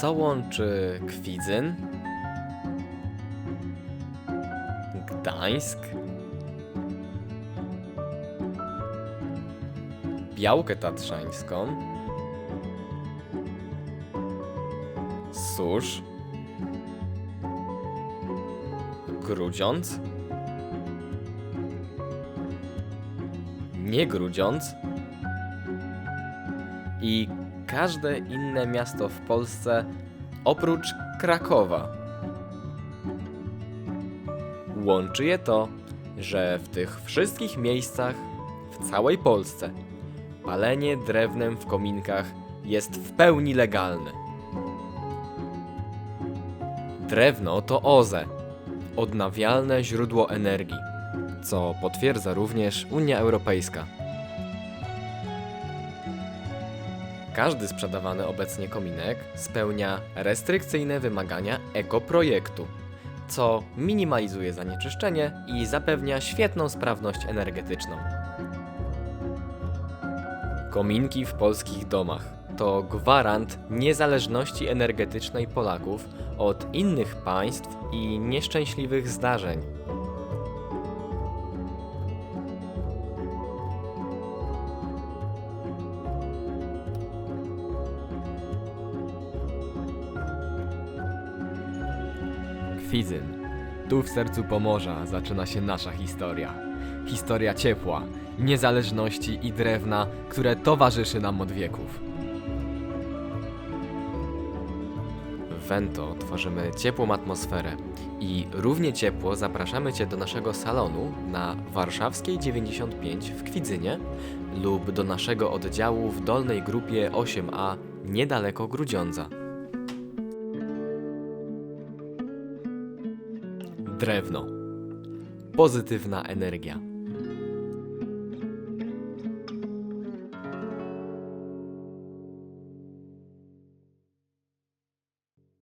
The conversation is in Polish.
Co łączy Kwidzyn, Gdańsk, Białkę Tatrzańską, Susz, Grudziądz, nie Grudziądz? I każde inne miasto w Polsce oprócz Krakowa. Łączy je to, że w tych wszystkich miejscach w całej Polsce palenie drewnem w kominkach jest w pełni legalne. Drewno to OZE, odnawialne źródło energii, co potwierdza również Unia Europejska. Każdy sprzedawany obecnie kominek spełnia restrykcyjne wymagania ekoprojektu, co minimalizuje zanieczyszczenie i zapewnia świetną sprawność energetyczną. Kominki w polskich domach to gwarant niezależności energetycznej Polaków od innych państw i nieszczęśliwych zdarzeń. Kwidzyn. Tu w sercu Pomorza zaczyna się nasza historia. Historia ciepła, niezależności i drewna, które towarzyszy nam od wieków. W Vento tworzymy ciepłą atmosferę i równie ciepło zapraszamy Cię do naszego salonu na Warszawskiej 95 w Kwidzynie lub do naszego oddziału w Dolnej Grupie 8A niedaleko Grudziądza. Drewno. Pozytywna energia.